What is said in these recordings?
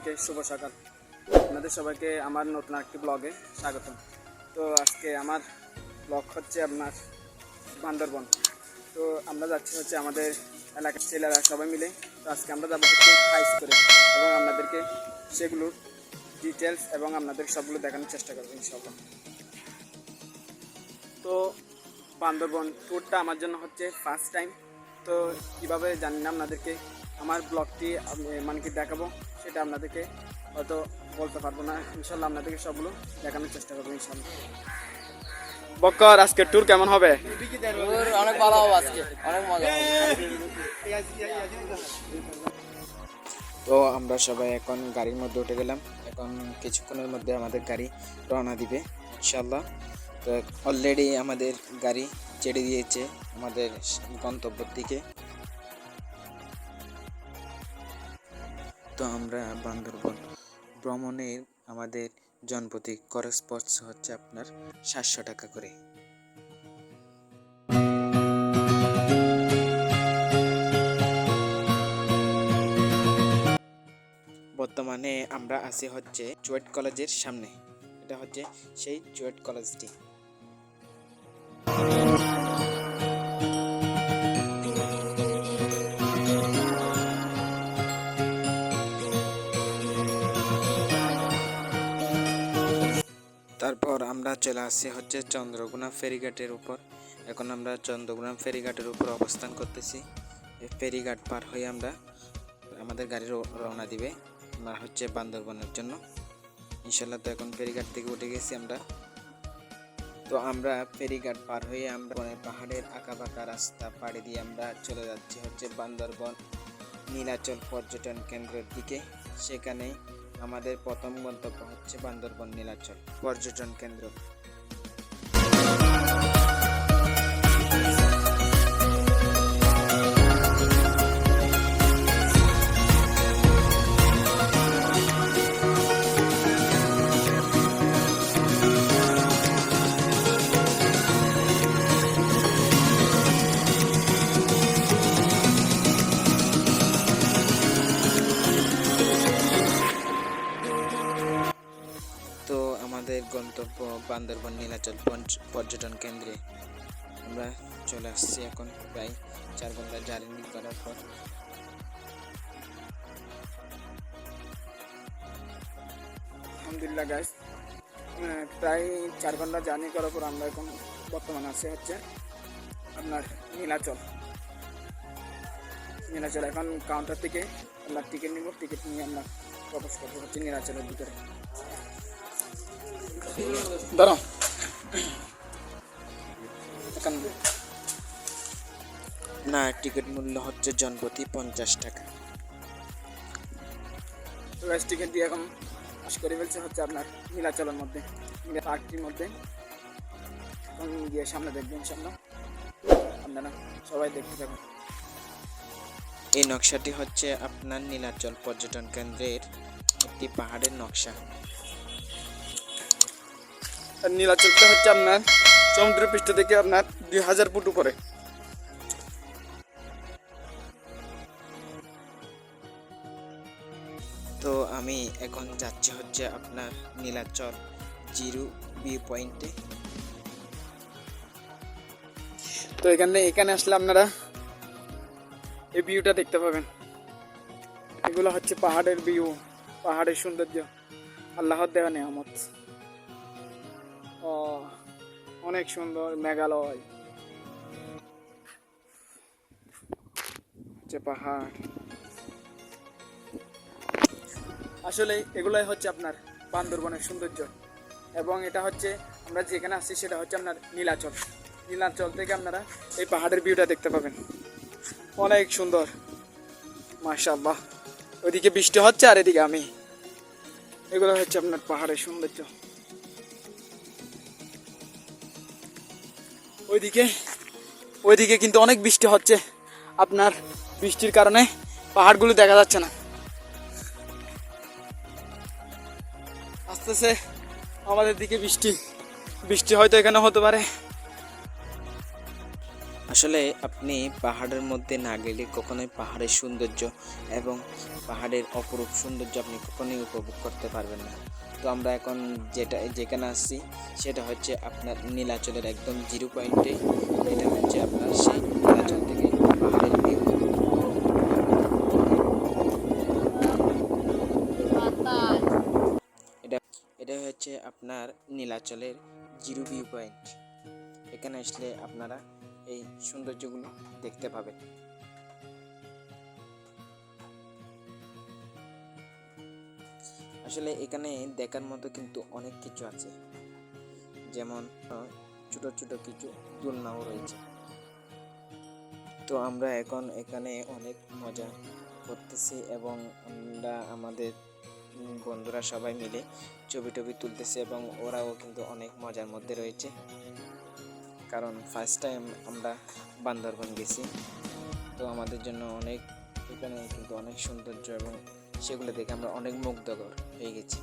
সবাইকে শুভ সকাল। আপনাদের সবাইকে আমার নতুন একটি ব্লগে স্বাগতম। তো আজকে আমার ব্লগ হচ্ছে আপনার বান্দরবন। তো আমরা যাচ্ছি হচ্ছে আমাদের এলাকার ছেলেরা সবাই মিলে। তো আজকে আমরা যাব হচ্ছে হাইস করে এবং আপনাদেরকে সেগুলোর ডিটেলস এবং আপনাদের সবগুলো দেখানোর চেষ্টা করব ইনশাল্লাহ তো বান্দরবন ট্যুরটা আমার জন্য হচ্ছে ফার্স্ট টাইম তো কীভাবে জানি না আপনাদেরকে। আমার ব্লগটি আমি- মানে কি দেখাবো সেটা আপনাদেরকে হয়তো বলতে পারব না। ইনশাল্লাহ আপনাদেরকে সবগুলো দেখানোর চেষ্টা করব ইনশাল্লাহ। বক্কর আজকে ট্যুর কেমন হবে? অনেক ভালো হবে আজকে অনেক মজা তো আমরা সবাই এখন গাড়ির মধ্যে উঠে গেলাম। এখন কিছুক্ষণের মধ্যে আমাদের গাড়ি রওনা দিবে ইনশাল্লাহ। তো অলরেডি আমাদের গাড়ি ছেড়ে দিয়েছে আমাদের গন্তব্যের দিকে। তো আমরা বান্দরবন ভ্রমণের আমাদের জনপ্রতি খরচ হচ্ছে আপনার সাতশো টাকা করে। বর্তমানে আমরা আছি হচ্ছে চুয়েট কলেজের সামনে। এটা হচ্ছে সেই চুয়েট কলেজটি। আমরা চলে আসছি হচ্ছে চন্দ্রগুনা ফেরিঘাটের উপর। এখন আমরা চন্দ্রগুনা ফেরিঘাটের উপর অবস্থান করতেছি। ফেরিঘাট পার হয়ে আমরা আমাদের গাড়ি রওনা দিবে আমরা হচ্ছে বান্দরবনের জন্য। ইনশাল্লাহ তো এখন ফেরিঘাট থেকে উঠে গেছি আমরা। তো আমরা ফেরিঘাট পার হয়ে আমরা মানে পাহাড়ের বাঁকা রাস্তা পাড়ি দিয়ে আমরা চলে যাচ্ছি হচ্ছে বান্দরবন, নীলাচল পর্যটন কেন্দ্রের দিকে। সেখানে আমাদের প্রথম গন্তব্য হচ্ছে বান্দরবন নীলাচল পর্যটন কেন্দ্র। বান্দরবন, নীলাচল পর্যটন কেন্দ্রে। আমরা চলে আসছি এখন প্রায় চার ঘণ্টা জার্নি করার পর। আলহামদুলিল্লাহ গাইস প্রায় চার ঘণ্টা জার্নি করার পর আমরা এখন বর্তমানে আছি হচ্ছে আপনার নীলাচল। নীলাচল এখন কাউন্টার থেকে আমরা টিকিট নিব টিকিট নিয়ে আমরা প্রবেশ করব হচ্ছে নীলাচলের ভিতরে। দাঁড়াও। না টিকিট মূল্য হচ্ছে জনপ্রতি পঞ্চাশ টাকা। টিকিট দিয়ে এখন পাস করে ফেলছে হচ্ছে আপনার নীলাচলের মধ্যে। নীলা পার্কটির মধ্যে। এখন গিয়ে সামনে দেখবেন সামনে আপনারা সবাই দেখতে থাকুন। এই নকশাটি হচ্ছে আপনার নীলাচল পর্যটন কেন্দ্রের একটি পাহাড়ের নকশা। আর নীলাচলটা হচ্ছে আপনার সমুদ্রপৃষ্ঠ থেকে আপনার দুই হাজার ফুট উপরে। তো আমি এখন যাচ্ছি হচ্ছে আপনার নীলাচল জিরো ভিউ পয়েন্টে। তো এখানে এখানে আসলে আপনারা এই ভিউটা দেখতে পাবেন। এগুলো হচ্ছে পাহাড়ের ভিউ পাহাড়ের সৌন্দর্য আল্লাহর দেওয়া নেয়ামত। ও, অনেক সুন্দর, মেঘালয়। যে পাহাড়। আসলে এগুলাই হচ্ছে আপনার বান্দরবনের সৌন্দর্য। এবং এটা হচ্ছে আমরা যেখানে আসছি সেটা হচ্ছে আপনার নীলাচল। নীলাচল থেকে আপনারা এই পাহাড়ের ভিউটা দেখতে পাবেন। অনেক সুন্দর। মাশাআল্লাহ। ওইদিকে বৃষ্টি হচ্ছে আর এদিকে আমি। এগুলো হচ্ছে আপনার পাহাড়ের সৌন্দর্য। ওইদিকে ওইদিকে কিন্তু অনেক বৃষ্টি হচ্ছে। আপনার বৃষ্টির কারণে পাহাড়গুলো দেখা যাচ্ছে না। আস্তে আস্তে আমাদের দিকে বৃষ্টি। বৃষ্টি হয়তো এখানে হতে পারে। আসলে আপনি পাহাড়ের মধ্যে না গেলে কখনোই পাহাড়ের সৌন্দর্য এবং পাহাড়ের অপরূপ সৌন্দর্য আপনি কখনোই উপভোগ করতে পারবেন না। তো আমরা এখন যেটা, যেখানে আসছি, সেটা হচ্ছে আপনার নীলাচলের একদম জিরো পয়েন্টে। এটা হচ্ছে আপনার সেই নীলাচল থেকে এটা এটা হচ্ছে আপনার নীলাচলের জিরো ভিউ পয়েন্ট এখানে আসলে আপনারা এই সৌন্দর্যগুলো দেখতে পাবেন। আসলে এখানে দেখার মতো কিন্তু অনেক কিছু আছে। যেমন ছোট ছোট কিছু দোলনাও রয়েছে। তো আমরা এখন এখানে অনেক মজা করতেছি এবং আমরা, আমাদের বন্ধুরা সবাই মিলে ছবি টবি তুলতেছে এবং ওরাও কিন্তু অনেক মজার মধ্যে রয়েছে। কারণ ফার্স্ট টাইম আমরা বান্দরবন গেছি। তো আমাদের জন্য অনেক, এখানে কিন্তু অনেক সৌন্দর্য এবং সেগুলো দেখে আমরা অনেক মুগ্ধকর হয়ে গেছি।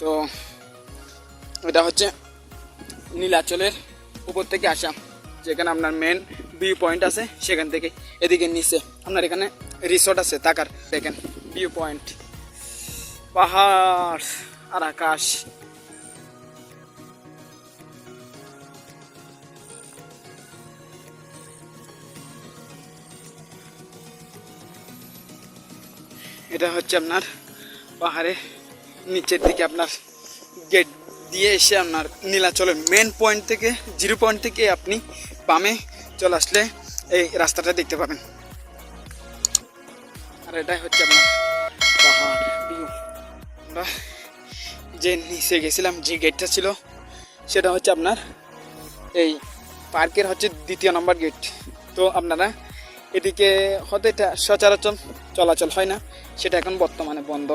তো এটা হচ্ছে নীলাচলের উপর থেকে আসা, যেখানে আপনার মেন ভিউ পয়েন্ট আছে, সেখান থেকে এদিকে নিচে। আপনার এখানে রিসোর্ট আছে, থাকার, দেখেন ভিউ পয়েন্ট পাহাড় আর আকাশ। এটা হচ্ছে আপনার পাহাড়ে, নিচের দিকে আপনার গেট দিয়ে এসে আপনার নীলাচলের মেন পয়েন্ট থেকে জিরো পয়েন্ট থেকে আপনি বামে চলে আসলে এই রাস্তাটা দেখতে পাবেন। আর এটাই হচ্ছে আপনার আমরা যে নিচে গেছিলাম যে গেটটা ছিল, সেটা হচ্ছে আপনার এই পার্কের হচ্ছে দ্বিতীয় নম্বর গেট। তো আপনারা এদিকে হয়তো এটা সচরাচর চলাচল হয় না, সেটা এখন বর্তমানে বন্ধ।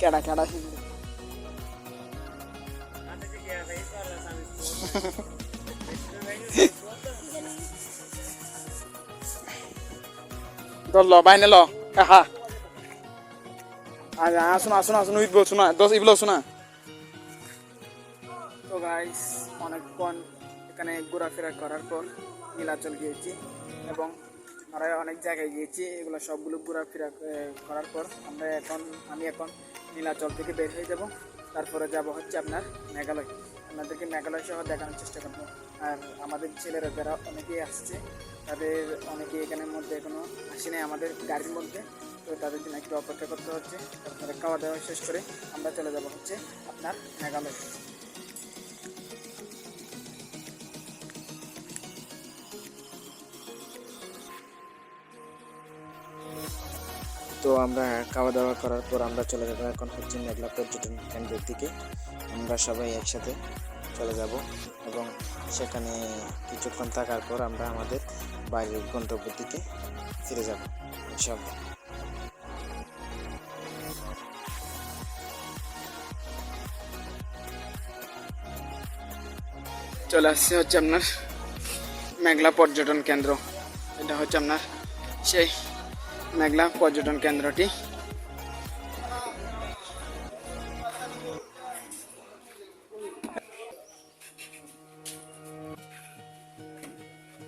কেডা কেডা ধরল বাইনে ল হা আর আসুন আসুন আসুন উঠবো শোনা দশ ইবলো শোনা তো গাইস অনেকক্ষণ এখানে ঘোরাফেরা করার পর নীলাচল গিয়েছি এবং আমরা অনেক জায়গায় গিয়েছি, এগুলো সবগুলো ঘোরাফেরা করার পর আমরা এখন, আমি এখন নীলাচল থেকে বের হয়ে যাব। তারপরে যাব হচ্ছে আপনার মেঘালয়। আপনাদেরকে মেঘালয় শহর দেখানোর চেষ্টা করব। আর আমাদের ছেলেরা যারা অনেকেই আসছে, তাদের অনেকে এখানের মধ্যে এখনও আসে নাই আমাদের গাড়ির মধ্যে। তো তাদের জন্য একটু অপেক্ষা করতে হচ্ছে। তারপরে খাওয়া দাওয়া শেষ করে আমরা চলে যাব হচ্ছে আপনার মেঘালয়। তো আমরা খাওয়া দাওয়া করার পর আমরা চলে যাব এখন হচ্ছে মেঘলা পর্যটন কেন্দ্রের দিকে। আমরা সবাই একসাথে চলে যাব এবং সেখানে কিছুক্ষণ থাকার পর আমরা আমাদের বাড়ির গন্তব্যের দিকে ফিরে যাব সব চলে আসছে হচ্ছে আপনার মেঘলা পর্যটন কেন্দ্র। এটা হচ্ছে আপনার সেই মেঘলা পর্যটন কেন্দ্রটি।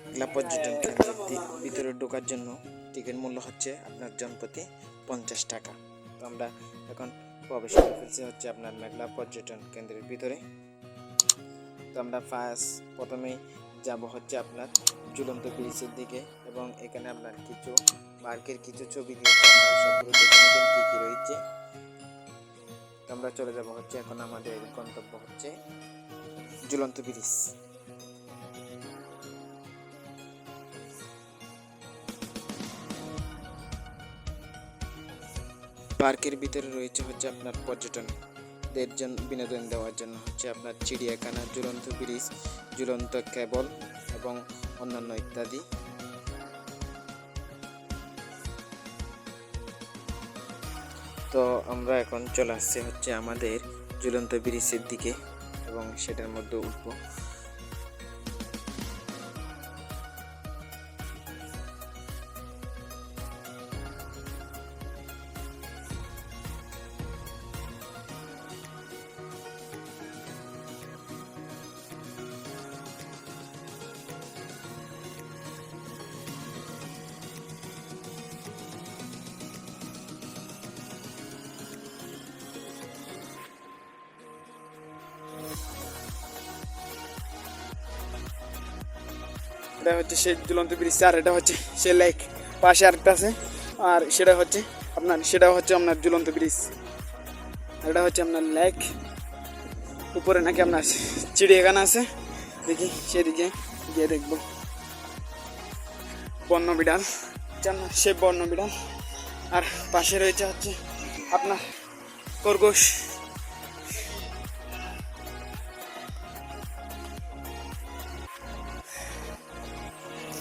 মেঘলা পর্যটন কেন্দ্রের ভিতরে ঢোকার জন্য টিকিট মূল্য হচ্ছে আপনার জনপ্রতি পঞ্চাশ টাকা। তো আমরা এখন প্রবেশ করে ফেলছি হচ্ছে আপনার মেঘলা পর্যটন কেন্দ্রের ভিতরে। তো আমরা ফার্স্ট প্রথমেই যাব হচ্ছে আপনার ঝুলন্ত ব্রিজের দিকে এবং এখানে আপনার কিছু পার্কের কিছু ছবি দিয়েছে আপনারা সবগুলো দেখে নেবেন কী কী রয়েছে। আমরা চলে যাব হচ্ছে এখন আমাদের গন্তব্য হচ্ছে ঝুলন্ত ব্রিজ। পার্কের ভিতরে রয়েছে হচ্ছে আপনার পর্যটনদের জন্য বিনোদন দেওয়ার জন্য হচ্ছে আপনার চিড়িয়াখানা, ঝুলন্ত ব্রিজ, ঝুলন্ত কেবল এবং অন্যান্য ইত্যাদি। তো আমরা এখন চলে আসছি হচ্ছে আমাদের ঝুলন্ত ব্রিজের দিকে এবং সেটার মধ্যে উঠবো। এটা হচ্ছে সেই ঝুলন্ত ব্রিজ, আর এটা হচ্ছে সে লেক পাশে আরেকটা আছে। আর সেটা হচ্ছে আপনার, সেটা হচ্ছে আপনার ঝুলন্ত ব্রিজ। এটা হচ্ছে আপনার লেক উপরে নাকি আপনার চিড়িয়াখানা আছে। দেখি, সেদিকে গিয়ে দেখব। বন্য বিড়াল। সে বন্য বিড়াল। আর পাশে রয়েছে হচ্ছে আপনার খরগোশ।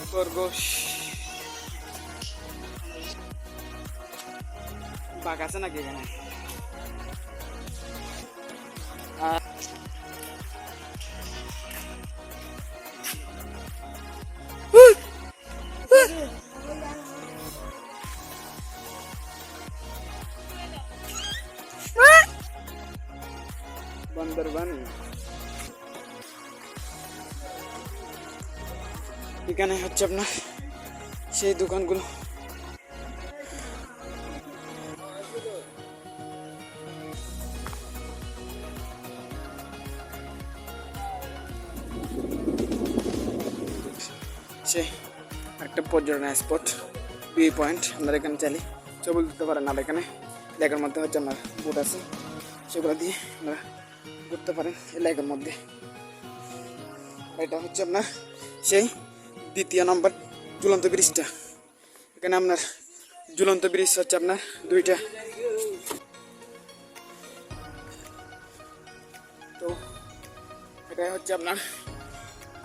খরগোশ বাঘ আছে নাকি এখানে আর এখানে হচ্ছে আপনার সেই দোকানগুলো। সে একটা পর্যটন স্পট ভিউ পয়েন্ট আপনারা এখানে চাইলে ছবি তুলতে পারেন আর এখানে। লেকের মধ্যে হচ্ছে আপনার বোট আছে, সেগুলো দিয়ে আপনারা ঘুরতে পারেন এই লেকের মধ্যে। এটা হচ্ছে আপনার সেই দ্বিতীয় নম্বর ঝুলন্ত ব্রিজটা। এখানে আপনার ঝুলন্ত ব্রিজ হচ্ছে আপনার দুইটা। তো এটাই হচ্ছে আপনার,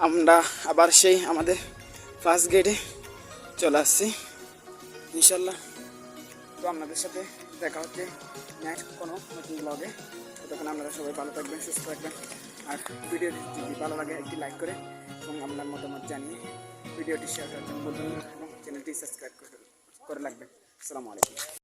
আমরা আবার সেই আমাদের ফার্স্ট গেটে চলে আসছি। ইনশাল্লাহ তো আপনাদের সাথে দেখা হচ্ছে নেক্সট কোনো নতুন ব্লগে ততক্ষণ আপনারা সবাই ভালো থাকবেন, সুস্থ থাকবেন। আর ভিডিওটি যদি ভালো লাগে, একটি লাইক করে এবং আপনার মতামত জানিয়ে ভিডিওটি শেয়ার করবেন না এবং চ্যানেলটি সাবস্ক্রাইব করে করে রাখবেন। আসসালামু আলাইকুম।